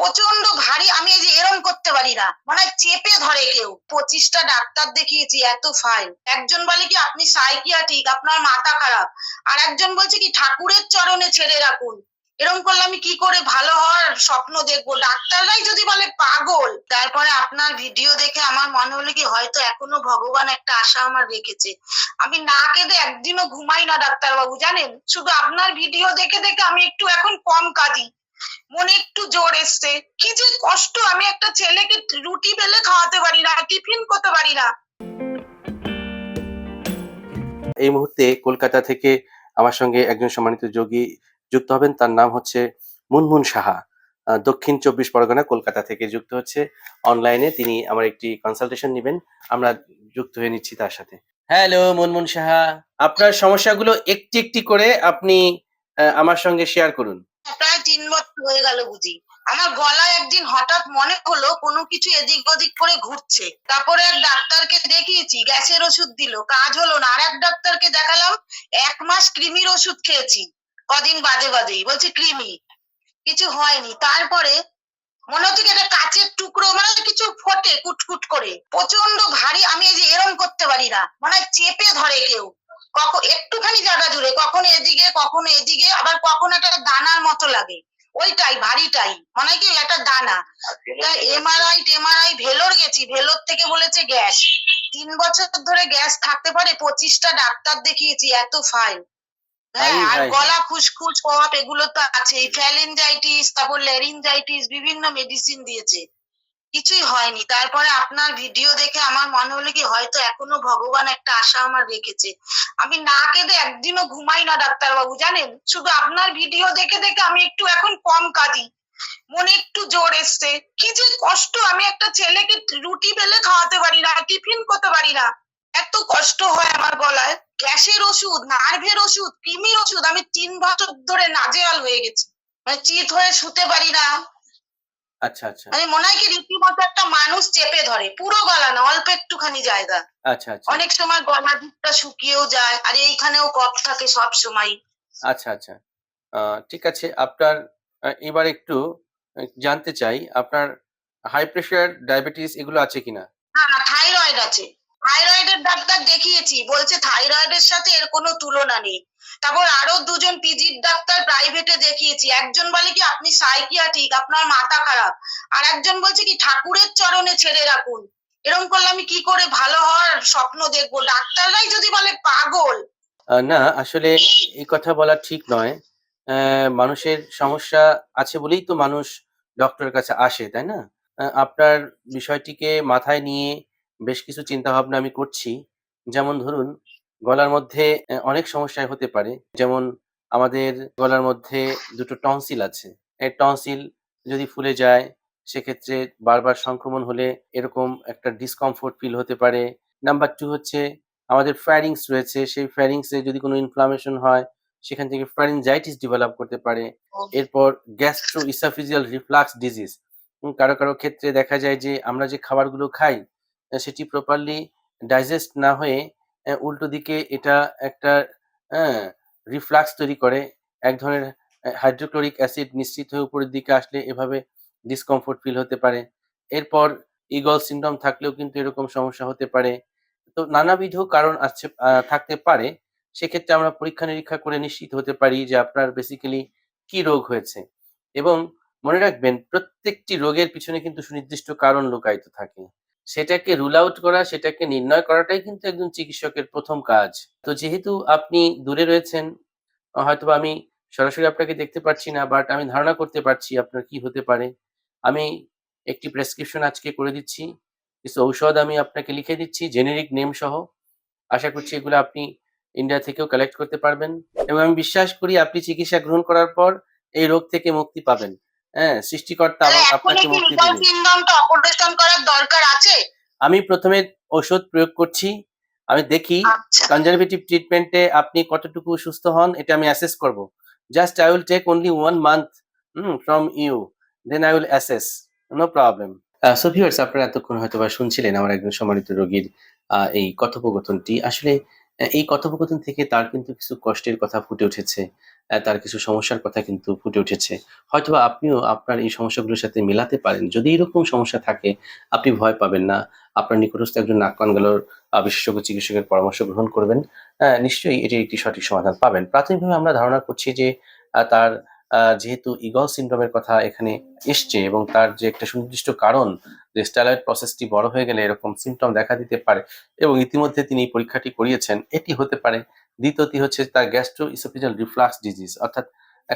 প্রচণ্ড ভারী, আমি এই যে এরম করতে পারি না। মানে চেপে ধরে কেউ। পঁচিশটা ডাক্তার দেখিয়েছি, এত ফাইল একজন বলে কি, আপনি সাইকিয়াট্রিক আপনার মাথা খারাপ? আর একজন বলছে কি, ঠাকুরের চরণে ছেড়ে রাখুন। এরকম করলে আমি কি করে ভালো হওয়ার স্বপ্ন দেখব? ডাক্তাররাই যদি বলে পাগল, তারপরে আপনার ভিডিও দেখে আমার মনে হলো কি, হয়তো এখনও ভগবান একটা আশা আমার রেখেছে। আমি না কেঁদে একদিনও ঘুমাই না, ডাক্তারবাবু, জানেন? শুধু আপনার ভিডিও দেখে দেখে আমি একটু এখন কম কাঁদি। মনে একটু জোর এসছে। কি যে কষ্ট, আমি একটা ছেলেকে রুটি বেলে খাওয়াতে পারি না, টিফিন করতে পারি না। এই মুহূর্তে কলকাতা থেকে আমার সঙ্গে একজন সম্মানিত যোগী যুক্ত হবেন, তার নাম হচ্ছে মুনমুন সাহা। দক্ষিণ চব্বিশ পরগনা, কলকাতা থেকে যুক্ত হচ্ছে। অনলাইনে তিনি আমার একটি কনসালটেশন নেবেন, আমরা যুক্ত হয়ে নিচ্ছি তার সাথে। হ্যালো মুনমুন সাহা। আপনার সমস্যাগুলো একটি একটি করে আপনি আমার সঙ্গে শেয়ার করুন। তিন বছর হয়ে গেল বুঝি। আমার গলায় একদিন হঠাৎ মনে হলো কোনো কিছু এদিক ওদিক করে ঘুরছে। তারপরে এক ডাক্তারকে দেখিয়েছি, গ্যাসের ওষুধ দিল, কাজ হলো না। আর এক ডাক্তারকে দেখালাম, এক মাস কৃমির ওষুধ খেয়েছি, কদিন বাদে বাদেই। বলছে, কৃমি, কিছু হয়নি। তারপরে মনে হচ্ছে কি একটা কাচের টুকরো মানে কিছু ফোটে কুটকুট করে। প্রচণ্ড ভারী, আমি এই যে এরম করতে পারি না। মানে চেপে ধরে কেউ। কখন একটুখানি জায়গা জুড়ে কখন এদিকে কখনো এদিকে আবার কখন একটা দানার মতো লাগে। ওইটাই ভারীটাই মানে কি একটা দানা। এমআরআই টেমআরআই ভেলোর গেছি ভেলোর থেকে বলেছে গ্যাস। তিন বছর ধরে গ্যাস থাকতে পারে পঁচিশটা ডাক্তার দেখিয়েছি এত ফাইল হ্যাঁ আর গলা খুসখুস কফ এগুলো তো আছেই। ফ্যালেঞ্জাইটিস তারপর ল্যারিঞ্জাইটিস বিভিন্ন মেডিসিন দিয়েছে। কিছুই হয়নি। তারপরে আপনার ভিডিও দেখে আমার মনে হলো কি হয়তো এখনও ভগবান একটা আশা আমার রেখেছে। আমি না কেঁদে একদিনও ঘুমাই না ডাক্তারবাবু, জানেন? শুধু আপনার ভিডিও দেখে দেখে আমি একটু এখন কম কাঁদি। মনে একটু জোর এসছে। কি যে কষ্ট, আমি একটা ছেলেকে রুটি বেলে খাওয়াতে পারি না, টিফিন করতে পারি না। এত কষ্ট হয় আমার গলায়। গ্যাসের ওষুধ, নার্ভের ওষুধ, কৃমির ওষুধ, আমি তিন বছর ধরে নাজেহাল হয়ে গেছি। মানে চিত হয়ে শুতে পারি না। আচ্ছা আচ্ছা। মানে মনে হয় কি রীতিমতো একটা মানুষ চেপে ধরে পুরো গলা না অল্প একটুখানি জায়গা। আচ্ছা আচ্ছা। অনেক সময় গলা দিকটা শুকিয়েও যায় আর এইখানেও কফ থাকে সব সময়। আচ্ছা আচ্ছা। ঠিক আছে আপনার এবার একটু জানতে চাই আপনার হাই প্রেশার ডায়াবেটিস এগুলো আছে কিনা না? থাইরয়েড আছে। থাইরয়েডের ডাক্তার দেখিয়েছি বলছে থাইরয়েডের সাথে এর কোনো তুলনা নেই। তারপর আরও দুজন পিজির ডাক্তার প্রাইভেটে দেখিয়েছি। একজন বলে কি, আপনি সাইকিয়াট্রিক আপনার মাথা খারাপ। আর একজন বলছে কি, ঠাকুরের চরণে ছেড়ে রাখুন। এরকম করলে আমি কি করে ভালো হওয়ার স্বপ্ন দেখব? ডাক্তাররাই যদি বলে পাগল। না, আসলে এই কথা বলা ঠিক নয়। মানুষের সমস্যা আছে বলেই তো মানুষ ডক্টরের কাছে আসে, তাই না? আপনার বিষয়টিকে মাথায় নিয়ে বেশ কিছু চিন্তা ভাবনা আমি করছি। যেমন ধরুন গলার মধ্যে অনেক সমস্যা হতে পারে। যেমন আমাদের গলার মধ্যে দুটো টনসিল আছে। এই টনসিল যদি ফুলে যায় সেক্ষেত্রে বারবার সংক্রমণ হলে এরকম একটা ডিসকমফোর্ট ফিল হতে পারে। নাম্বার টু হচ্ছে আমাদের ফ্যারিংস রয়েছে। সেই ফ্যারিংসে যদি কোনো ইনফ্লামেশন হয় সেখান থেকে ফ্যারিনজাইটিস ডেভেলপ করতে পারে। এরপর গ্যাস্ট্রো ইসাফিজিয়াল রিফ্লাক্স ডিজিজ কারও কারও ক্ষেত্রে দেখা যায় যে আমরা যে খাবারগুলো খাই সেটি প্রপারলি ডাইজেস্ট না হয়ে উল্টো দিকে এটা একটা রিফ্লাক্স তৈরি করে। এক ধরনের হাইড্রোক্লোরিক অ্যাসিড নিশ্চিত হয়ে উপরের দিকে আসলে এভাবে ডিসকমফোর্ট ফিল হতে পারে। এরপর ইগল সিন্ড্রোম থাকলেও কিন্তু এরকম সমস্যা হতে পারে। তো নানাবিধ কারণ আহ, থাকতে পারে। সেক্ষেত্রে আমরা পরীক্ষা নিরীক্ষা করে নিশ্চিত হতে পারি যে আপনার বেসিক্যালি কি রোগ হয়েছে। এবং মনে রাখবেন প্রত্যেকটি রোগের পিছনে কিন্তু সুনির্দিষ্ট কারণ লুকায়িত থাকে। সেটাকে রুল আউট করা, সেটাকে নির্ণয় করাটাই কিন্তু একজন চিকিৎসকের প্রথম কাজ। তো যেহেতু আপনি দূরে রয়েছেন, হয়তোবা আমি সরাসরি আপনাকে দেখতে পাচ্ছি না বাট আমি ধারণা করতে পারছি আপনার কি হতে পারে। আমি একটি প্রেসক্রিপশন আজকে করে দিচ্ছি। কিছু ঔষধ আমি আপনাকে লিখে দিচ্ছি জেনেরিক নেম সহ। আশা করছি এগুলো আপনি ইন্ডিয়া থেকেও কালেক্ট করতে পারবেন। এবং আমি বিশ্বাস করি আপনি চিকিৎসা গ্রহণ করার পর এই রোগ থেকে মুক্তি পাবেন। হ্যাঁ সৃষ্টিকর্তা আপনাকে মুক্তি লিগল দেবে। করার দরকার আছে? আমি প্রথমে ওষুধ প্রয়োগ করছি আমি দেখি আচ্ছা। কনজারভেটিভ ট্রিটমেন্টে আপনি কতটুকু সুস্থ হন এটা আমি অ্যাসেস করব। Just I will take only one month from you then I will assess no problem so viewers আপনারা এতক্ষণ হয়তো বা শুনছিলেন আমার একজন সম্মানিত রোগীর আহ, এই কথোপকথনটি। আসলে এই কথোপকথন থেকে তার কিন্তু কিছু কষ্টের কথা ফুটে উঠেছে। তার কিছু সমস্যার কথা কিন্তু ফুটে উঠেছে। হয়তোবা আপনিও আপনার এই সমস্যাগুলোর সাথে মেলাতে পারেন। যদি এরকম সমস্যা থাকে আপনি ভয় পাবেন না। আপনার নিকটস্থ একজন নাক কান গলার আহ, বিশেষজ্ঞ চিকিৎসকের পরামর্শ গ্রহণ করবেন। নিশ্চয়ই এটি একটি সঠিক সমাধান পাবেন। প্রাথমিকভাবে আমরা ধারণা করছি যে তার যেহেতু ইগল সিন্ড্রোমের কথা এখানে এসছে এবং তার যে একটা সুনির্দিষ্ট কারণ যে স্টেরয়েড প্রসেসটি বড় হয়ে গেলে এরকম সিমটম দেখা দিতে পারে এবং ইতিমধ্যে তিনি পরীক্ষাটি করিয়েছেন এটি হতে পারে দ্বিতীয়টি হচ্ছে তার গ্যাস্ট্রো ইসোফিজাল রিফ্লাক্স ডিজিজ অর্থাৎ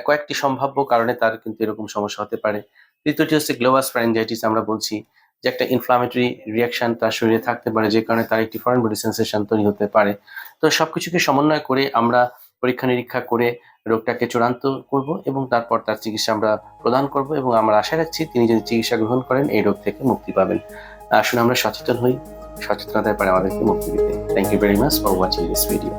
কয়েকটি সম্ভাব্য কারণে তার কিন্তু এরকম সমস্যা হতে পারে। তৃতীয়টি হচ্ছে গ্লোবাস ফ্যারেঞ্জাইটিস আমরা বলছি যে একটা ইনফ্লামেটরি রিয়াকশন তার শরীরে থাকতে পারে, যে কারণে তার একটি ফরেন বডি সেন্সেশন তৈরি হতে পারে। তো সবকিছুকে সমন্বয় করে আমরা পরীক্ষা নিরীক্ষা করে রোগটাকে চূড়ান্ত করব এবং তারপর তার চিকিৎসা আমরা প্রদান করব এবং আমরা আশা রাখছি তিনি যদি চিকিৎসা গ্রহণ করেন, এই রোগ থেকে মুক্তি পাবেন। আসলে আমরা সচেতন হই সচেতনতায় পারে আমাদেরকে মুক্তি দিতে। Thank you very much for watching this video